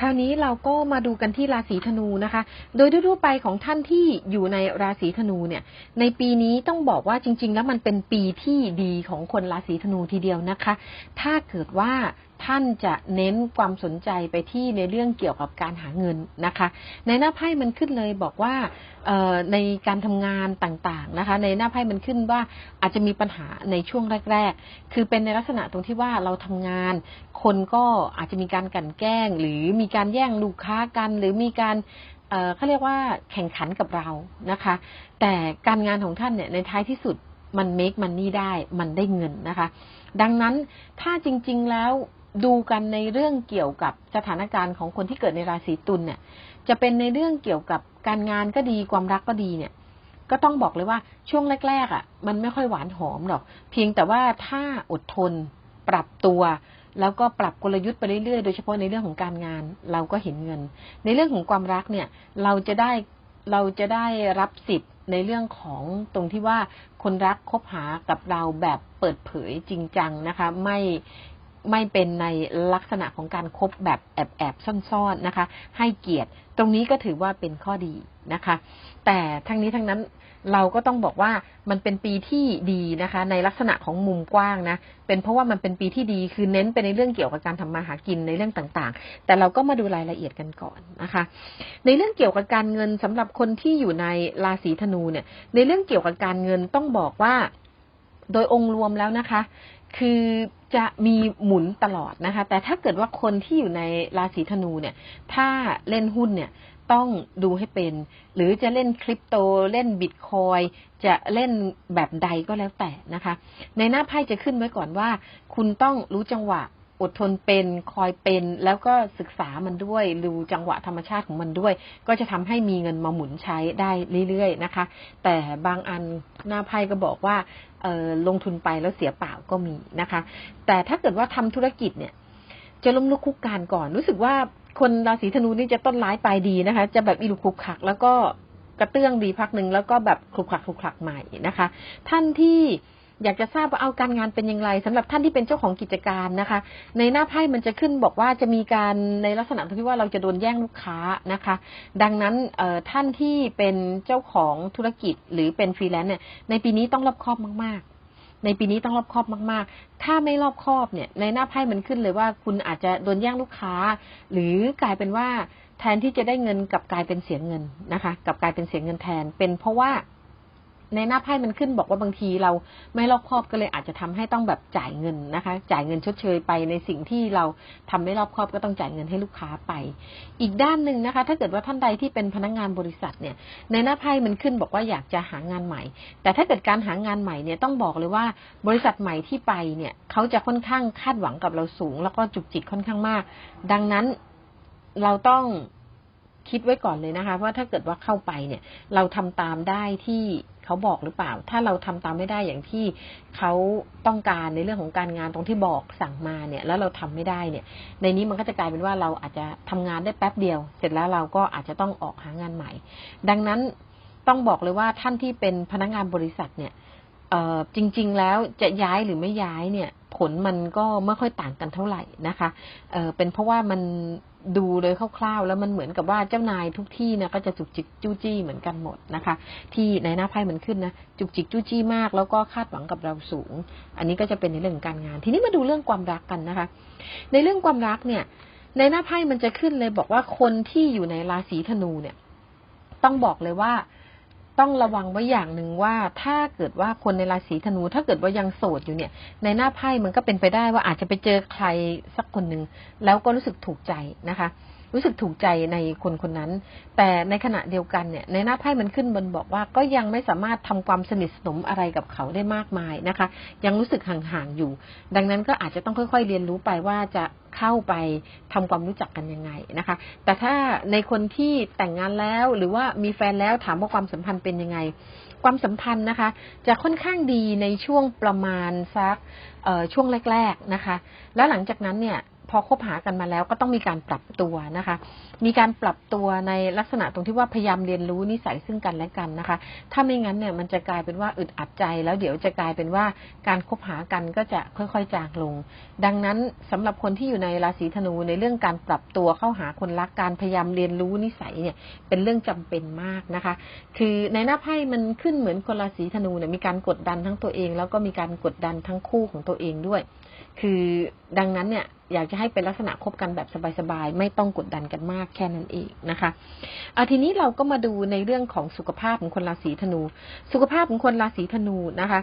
คราวนี้เราก็มาดูกันที่ราศีธนูนะคะ โดยทั่วไปของท่านที่อยู่ในราศีธนูเนี่ย ในปีนี้ต้องบอกว่าจริง ๆ แล้วมันเป็นปีที่ดีของคนราศีธนูทีเดียวนะคะ ถ้าเกิดว่า ท่านจะเน้นความสนใจไปที่ในเรื่องเกี่ยวกับการหาเงินนะคะ ในหน้าไพ่มันขึ้นเลยบอกว่าในการทำงานต่างๆนะคะ ในหน้าไพ่มันขึ้นว่าอาจจะมีปัญหาในช่วงแรก ๆ คือเป็นในลักษณะตรงที่ว่าเราทำงาน คนก็อาจจะมีการกันแกล้ง หรือมีการแย่งลูกค้ากัน หรือมีการเขาเรียกว่าแข่งขันกับเรานะคะ แต่การงานของท่านเนี่ยในท้ายที่สุดมัน make money ได้ มันได้เงินนะคะ ดังนั้นถ้าจริง ๆ แล้ว ดูกันในเรื่องเกี่ยวกับสถานการณ์ของคนที่เกิดในราศีตุลเนี่ย จะเป็นในเรื่องเกี่ยวกับการงานก็ดีความรักก็ดีเนี่ย ก็ต้องบอกเลยว่าช่วงแรกๆอะ มันไม่ค่อยหวานหอมหรอก เพียงแต่ว่าถ้าอดทนปรับตัวแล้วก็ปรับกลยุทธ์ไปเรื่อยๆ โดยเฉพาะในเรื่องของการงานเราก็เห็นเงิน ในเรื่องของความรักเนี่ย เราจะได้เราจะได้รับสิทธิ์ในเรื่องของตรงที่ว่าคนรักคบหากับเราแบบเปิดเผยจริงจังนะคะ ไม่ ไม่เป็นในลักษณะของการครบแบบแอบแอบซ่อนๆนะคะ ให้เกียรติตรงนี้ก็ถือว่าเป็นข้อดีนะคะ แต่ทั้งนี้ทั้งนั้นเราก็ต้องบอกว่ามันเป็นปีที่ดีนะคะ ในลักษณะของมุมกว้างนะ เป็นเพราะว่ามันเป็นปีที่ดีคือเน้นไปในเรื่องเกี่ยวกับการทำมาหากินในเรื่องต่างๆ แต่เราก็มาดูรายละเอียดกันก่อนนะคะ ในเรื่องเกี่ยวกับการเงินสำหรับคนที่อยู่ในราศีธนูเนี่ย ในเรื่องเกี่ยวกับการเงินต้องบอกว่า โดยองค์รวมแล้วนะคะ คือจะมีหมุนตลอดนะคะ แต่ถ้าเกิดว่าคนที่อยู่ในราศีธนูเนี่ย ถ้าเล่นหุ้นเนี่ยต้องดูให้เป็น หรือจะเล่นคริปโตเล่นบิตคอยจะเล่นแบบใดก็แล้วแต่นะคะ ในหน้าไพ่จะขึ้นไว้ก่อนว่า คุณต้องรู้จังหวะ อดทนเป็นคอยเป็น แล้วก็ศึกษามันด้วยดูจังหวะธรรมชาติของมันด้วย ก็จะทำให้มีเงินมาหมุนใช้ได้เรื่อยๆนะคะ แต่บางอันหน้าไพ่ก็บอกว่าลงทุนไปแล้วเสียเปล่าก็มีนะคะ แต่ถ้าเกิดว่าทำธุรกิจเนี่ย จะล้มลุกคุกการก่อน รู้สึกว่าคนราศีธนูนี่จะต้นร้ายปลายดีนะคะ จะแบบอีลุกคุกขัก แล้วก็กระเตื้องดีพักหนึ่งแล้วก็แบบคลุกคลักคลุกคลักใหม่นะคะ ท่านที่ อยากจะทราบว่าเอาการงานเป็นอย่างไรสำหรับท่านที่เป็นเจ้าของกิจการนะคะ ในหน้าไพ่มันจะขึ้นบอกว่าจะมีการในลักษณะที่ว่าเราจะโดนแย่งลูกค้านะคะ ดังนั้นท่านที่เป็นเจ้าของธุรกิจหรือเป็นฟรีแลนซ์เนี่ยในปีนี้ต้องรอบคอบมากในปีนี้ต้องรอบคอบมาก ๆ ถ้าไม่รอบคอบเนี่ย ในหน้าไพ่มันขึ้นเลยว่าคุณอาจจะโดนแย่งลูกค้า หรือกลายเป็นว่าแทนที่จะได้เงินกับกลายเป็นเสียเงินนะคะกับกลายเป็นเสียเงินแทน เป็นเพราะว่า ในหน้าไพ่มันขึ้นบอกว่าบางทีเราไม่รอบคอบก็เลยอาจจะทำให้ต้องแบบจ่ายเงินนะคะ จ่ายเงินชดเชยไปในสิ่งที่เราทำไม่รอบคอบก็ต้องจ่ายเงินให้ลูกค้าไป อีกด้านหนึ่งนะคะ ถ้าเกิดว่าท่านใดที่เป็นพนักงงานบริษัทเนี่ย ในหน้าไพ่มันขึ้นบอกว่าอยากจะหางานใหม่ แต่ถ้าเกิดการหางานใหม่เนี่ยต้องบอกเลยว่าบริษัทใหม่ที่ไปเนี่ยเขาจะค่อนข้างคาดหวังกับเราสูง แล้วก็จุกจิกค่อนข้างมาก ดังนั้นเราต้องคิดไว้ก่อนเลยนะคะว่าถ้าเกิดว่าเข้าไปเนี่ย เราทำตามได้ที่ เขาบอกหรือเปล่า ถ้าเราทำตามไม่ได้อย่างที่เขาต้องการในเรื่องของการงานตรงที่บอกสั่งมาเนี่ย แล้วเราทำไม่ได้เนี่ย ในนี้มันก็จะกลายเป็นว่าเราอาจจะทำงานได้แป๊บเดียว เสร็จแล้วเราก็อาจจะต้องออกหางานใหม่ ดังนั้นต้องบอกเลยว่าท่านที่เป็นพนักงานบริษัทเนี่ยจริง ๆ แล้วจะย้ายหรือไม่ย้ายเนี่ย ผลมันก็ไม่ค่อยต่างกันเท่าไหร่นะคะเเป็นเพราะว่ามันดูเลยคร่าวๆ แล้วมันเหมือนกับว่าเจ้านายทุกที่เนี่ยก็จะจุกจิกจู้จี้เหมือนกันหมดนะคะ ที่ในหน้าไพ่มันขึ้นนะจุกจิกจู้จี้มาก แล้วก็คาดหวังกับเราสูง อันนี้ก็จะเป็นในเรื่องการงาน ทีนี้มาดูเรื่องความรักกันนะคะ ในเรื่องความรักเนี่ย ในหน้าไพ่มันจะขึ้นเลยบอกว่าคนที่อยู่ในราศีธนูเนี่ย ต้องบอกเลยว่า ต้องระวังไว้อย่างหนึ่งว่า ถ้าเกิดว่าคนในราศีธนู ถ้าเกิดว่ายังโสดอยู่เนี่ย ในหน้าไพ่มันก็เป็นไปได้ว่าอาจจะไปเจอใครสักคนหนึ่งแล้วก็รู้สึกถูกใจนะคะ รู้สึกถูกใจในคนคนนั้น แต่ในขณะเดียวกันเนี่ยในหน้าไพ่มันขึ้นบนบอกว่าก็ยังไม่สามารถทำความสนิทสนมอะไรกับเขาได้มากมายนะคะ ยังรู้สึกห่างๆอยู่ ดังนั้นก็อาจจะต้องค่อย ๆ เรียนรู้ไปว่าจะเข้าไปทำความรู้จักกันยังไงนะคะ แต่ถ้าในคนที่แต่งงานแล้วหรือว่ามีแฟนแล้วถามว่าความสัมพันธ์เป็นยังไง ความสัมพันธ์นะคะ จะค่อนข้างดีในช่วงประมาณสักช่วงแรก ๆนะคะ แล้วหลังจากนั้นเนี่ย พอคบหากันมาแล้วก็ต้องมีการปรับตัวนะคะ มีการปรับตัวในลักษณะตรงที่ว่าพยายามเรียนรู้นิสัยซึ่งกันและกันนะคะ ถ้าไม่งั้นเนี่ยมันจะกลายเป็นว่าอึดอัดใจ แล้วเดี๋ยวจะกลายเป็นว่าการคบหากันก็จะค่อยๆจางลง ดังนั้นสำหรับคนที่อยู่ในราศีธนูในเรื่องการปรับตัวเข้าหาคนรักการพยายามเรียนรู้นิสัยเนี่ยเป็นเรื่องจำเป็นมากนะคะ คือในหน้าไพ่มันขึ้นเหมือนคนราศีธนูเนี่ยมีการกดดันทั้งตัวเอง แล้วก็มีการกดดันทั้งคู่ของตัวเองด้วย คือดังนั้นเนี่ย อยากจะให้เป็นลักษณะคบกันแบบสบายๆ ไม่ต้องกดดันกันมากแค่นั้นเองนะคะเอาทีนี้เราก็มาดูในเรื่องของสุขภาพของคนราศีธนู สุขภาพของคนราศีธนูนะคะ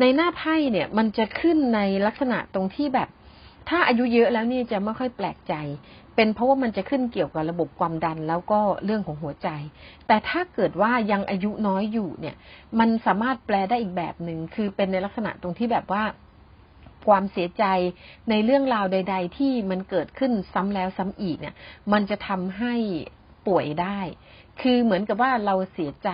ในหน้าไพ่เนี่ยมันจะขึ้นในลักษณะตรงที่แบบ ถ้าอายุเยอะแล้วนี่จะไม่ค่อยแปลกใจ เป็นเพราะว่ามันจะขึ้นเกี่ยวกับระบบความดันแล้วก็เรื่องของหัวใจ แต่ถ้าเกิดว่ายังอายุน้อยอยู่เนี่ย มันสามารถแปลได้อีกแบบหนึ่งคือเป็นในลักษณะตรงที่แบบว่า ความเสียใจในเรื่องราวใด ๆ ที่มันเกิดขึ้นซ้ำแล้วซ้ำอีกเนี่ย มันจะทำให้ป่วยได้ คือเหมือนกับว่าเราเสียใจ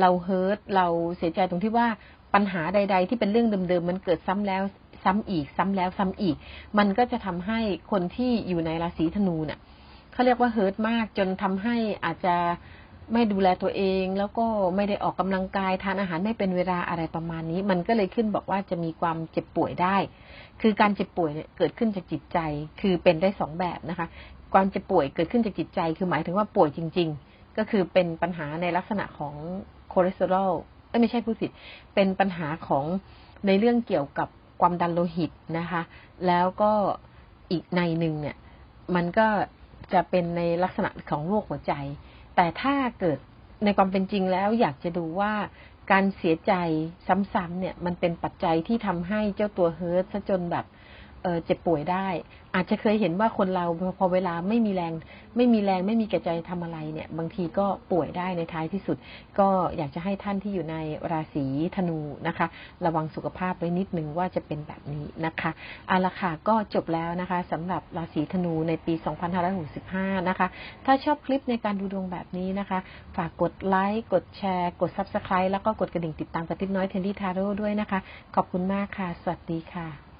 เราเฮิร์ตเราเสียใจตรงที่ว่าปัญหาใด ๆ ที่เป็นเรื่องเดิมๆมันเกิดซ้ำแล้วซ้ำอีก ซ้ำแล้วซ้ำอีก มันก็จะทำให้คนที่อยู่ในราศีธนูเนี่ยเขาเรียกว่าเฮิร์ตมากจนทำให้อาจจะ ไม่ดูแลตัวเอง แล้วก็ไม่ได้ออกกำลังกายทานอาหารไม่เป็นเวลาอะไรประมาณนี้ มันก็เลยขึ้นบอกว่าจะมีความเจ็บป่วยได้ คือการเจ็บป่วยเนี่ยเกิดขึ้นจากจิตใจ คือเป็นได้สองแบบนะคะ ความเจ็บป่วยเกิดขึ้นจากจิตใจ คือหมายถึงว่าป่วยจริง ๆ ก็คือเป็นปัญหาในลักษณะของคอเลสเตอรอลไม่ใช่ผู้ผิดเป็นปัญหาของในเรื่องเกี่ยวกับความดันโลหิตนะคะ แล้วก็อีกในหนึ่งเนี่ย มันก็จะเป็นในลักษณะของโรคหัวใจ แต่ถ้าเกิดในความเป็นจริงแล้วอยากจะดูว่าการเสียใจซ้ำๆเนี่ย มันเป็นปัจจัยที่ทำให้เจ้าตัวเฮิร์ตซะจนแบบ เจ็บป่วยได้ อาจจะเคยเห็นว่าคนเราพอเวลาไม่มีแรง ไม่มีแรงไม่มีแก่ใจทำอะไรเนี่ย บางทีก็ป่วยได้ในท้ายที่สุด ก็อยากจะให้ท่านที่อยู่ในราศีธนูนะคะ ระวังสุขภาพไว้นิดนึงว่าจะเป็นแบบนี้นะคะเอาละค่ะก็จบแล้วนะคะสำหรับราศีธนูในปี 2565 นะคะ ถ้าชอบคลิปในการดูดวงแบบนี้นะคะ ฝากกดไลค์กดแชร์ กด Subscribe แล้วก็กดกระดิ่งติดตามกระติบน้อยเทนดี้ทาโร่ด้วยนะคะ ขอบคุณมากค่ะ สวัสดีค่ะ